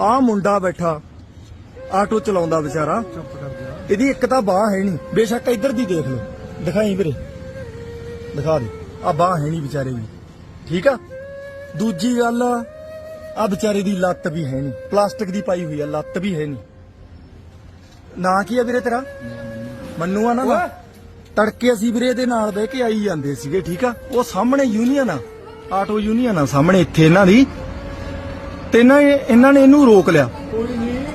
ਆ ਮੁੰਡਾ ਬੈਠਾ ਆਟੋ ਚਲਾਉਂਦਾ ਵਿਚਾਰਾ। ਚੁੱਪ ਕਰ ਜਾ ਇਹਦੀ ਇੱਕ ਤਾਂ ਬਾਹ ਹੈ ਨਹੀਂ। ਬੇਸ਼ੱਕ ਇੱਧਰ ਦੀ ਦੇਖ ਲਓ। ਦਿਖਾਈ ਵੀਰੇ। ਦਿਖਾ ਦੇ। ਆ ਬਾਹ ਹੈ ਨਹੀਂ ਵਿਚਾਰੇ ਦੀ। ਠੀਕ ਆ? ਦੂਜੀ ਗੱਲ ਆ ਵਿਚਾਰੇ ਦੀ ਲੱਤ ਵੀ ਹੈ ਨਹੀਂ। ਪਲਾਸਟਿਕ ਦੀ ਪਾਈ ਹੋਈ ਆ ਲੱਤ ਵੀ ਹੈ ਨਹੀਂ। ਨਾਂ ਕੀ ਆ ਵੀਰੇ ਤੇਰਾ? ਮੰਨੂ ਆ ਨਾ ਨਾਂ? ਤੜਕੇ ਅਸੀਂ ਵੀਰੇ ਇਹਦੇ ਨਾਲ ਬਹਿ ਕੇ ਆਈ ਜਾਂਦੇ ਸੀਗੇ ਠੀਕ ਆ? ਉਹ ਸਾਹਮਣੇ ਯੂਨੀਅਨ ਆ। ਆਟੋ ਯੂਨੀਅਨ ਆ ਸਾਹਮਣੇ ਇੱਥੇ ਇਹਨਾਂ ਦੀ। ਤੇ ਇਹਨਾਂ ਨੇ ਇਹਨਾਂ ਨੇ ਇਹਨੂੰ ਰੋਕ ਲਿਆ।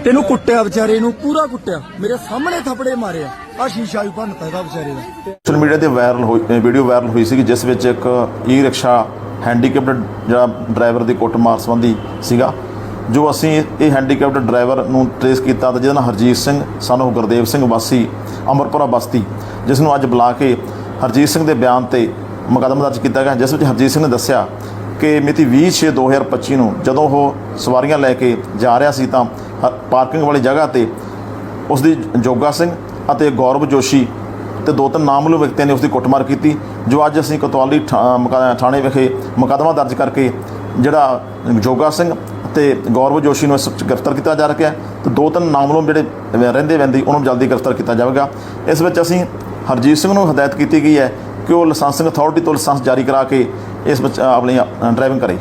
ਤੈਨੂੰ ਕੁੱਟਿਆ ਵਿਚਾਰੇ ਨੂੰ, ਪੂਰਾ ਕੁੱਟਿਆ। ਮੇਰੇ ਸਾਹਮਣੇ ਥੱਪੜੇ ਮਾਰਿਆ ਆ। ਸ਼ੀਸ਼ਾ ਵੀ ਭੰਨਤਾ ਇਹਦਾ ਵਿਚਾਰੇ ਦਾ। ਸੋਸ਼ਲ ਮੀਡੀਆ ਤੇ ਵਾਇਰਲ ਹੋਈ ਵੀਡੀਓ ਵਾਇਰਲ ਹੋਈ ਸੀ ਜਿਸ ਵਿੱਚ ਇੱਕ ਈ ਰਿਕਸ਼ਾ ਹੈਂਡੀਕੈਪਡ ਜਿਹੜਾ ਡਰਾਈਵਰ ਦੀ ਕੁੱਟਮਾਰ ਸੰਬੰਧੀ ਸੀਗਾ, ਜੋ ਅਸੀਂ ਇਹ ਹੈਂਡੀਕੈਪਡ ਡਰਾਈਵਰ ਨੂੰ ਟ੍ਰੇਸ ਕੀਤਾ ਤਾਂ ਜਿਹਦਾ ਨਾਮ ਹਰਜੀਤ ਸਿੰਘ ਸਾਨੂੰ ਗੁਰਦੇਵ ਸਿੰਘ ਵਾਸੀ ਅਮਰਪੁਰਾ ਬਸਤੀ, ਜਿਸ ਨੂੰ ਅੱਜ ਬੁਲਾ ਕੇ ਹਰਜੀਤ ਸਿੰਘ ਦੇ ਬਿਆਨ ਤੇ ਮੁਕੱਦਮਾ ਦਰਜ ਕੀਤਾ ਗਿਆ, ਜਿਸ ਵਿੱਚ ਹਰਜੀਤ ਸਿੰਘ ਨੇ ਦੱਸਿਆ ਕਿ ਮਿਤੀ 20/6/2025 ਨੂੰ ਜਦੋਂ ਉਹ ਸਵਾਰੀਆਂ ਲੈ ਕੇ ਜਾ ਰਿਹਾ ਸੀ ਤਾਂ ਹ- ਪਾਰਕਿੰਗ ਵਾਲੀ ਜਗ੍ਹਾ ਤੇ ਉਸ ਦੀ ਜੋਗਾ ਸਿੰਘ ਅਤੇ ਗੌਰਵ ਜੋਸ਼ੀ ਤੇ ਦੋ ਤਿੰਨ ਨਾਮਲੂ ਵਿਅਕਤੀਆਂ ਨੇ ਉਸ ਦੀ ਕੁੱਟਮਾਰ ਕੀਤੀ, ਜੋ ਅੱਜ ਅਸੀਂ ਕੋਤਵਾਲੀ ਠਾ- ਮੁਕਾ- ਥਾਣੇ ਵਿਖੇ ਮੁਕੱਦਮਾ ਦਰਜ ਕਰਕੇ ਜਿਹੜਾ ਜੋਗਾ ਸਿੰਘ ਤੇ ਗੌਰਵ ਜੋਸ਼ੀ ਨੂੰ ਇਸ ਵਿੱਚ ਗ੍ਰਿਫਤਾਰ ਕੀਤਾ ਜਾ ਰਿਹਾ ਹੈ ਤੇ ਦੋ ਤਿੰਨ ਨਾਮਲੂ ਜਿਹੜੇ ਰਹਿੰਦੇ ਵੈਂਦੀ ਉਹਨਾਂ ਨੂੰ ਜਲਦੀ ਗ੍ਰਿਫਤਾਰ ਕੀਤਾ ਜਾਵੇਗਾ। ਇਸ ਵਿੱਚ ਅਸੀਂ ਹਰਜੀਤ ਸਿੰਘ ਨੂੰ ਹਦਾਇਤ ਕੀਤੀ ਗਈ ਹੈ ਕਿ ਉਹ ਲਾਇਸੈਂਸਿੰਗ ਅਥਾਰਟੀ ਤੋਂ ਲਾਇਸੈਂਸ ਜਾਰੀ ਕਰਾ ਕੇ ਇਸ ਵਿੱਚ ਆਪਣੀ ਡਰਾਈਵਿੰਗ ਕਰੇ।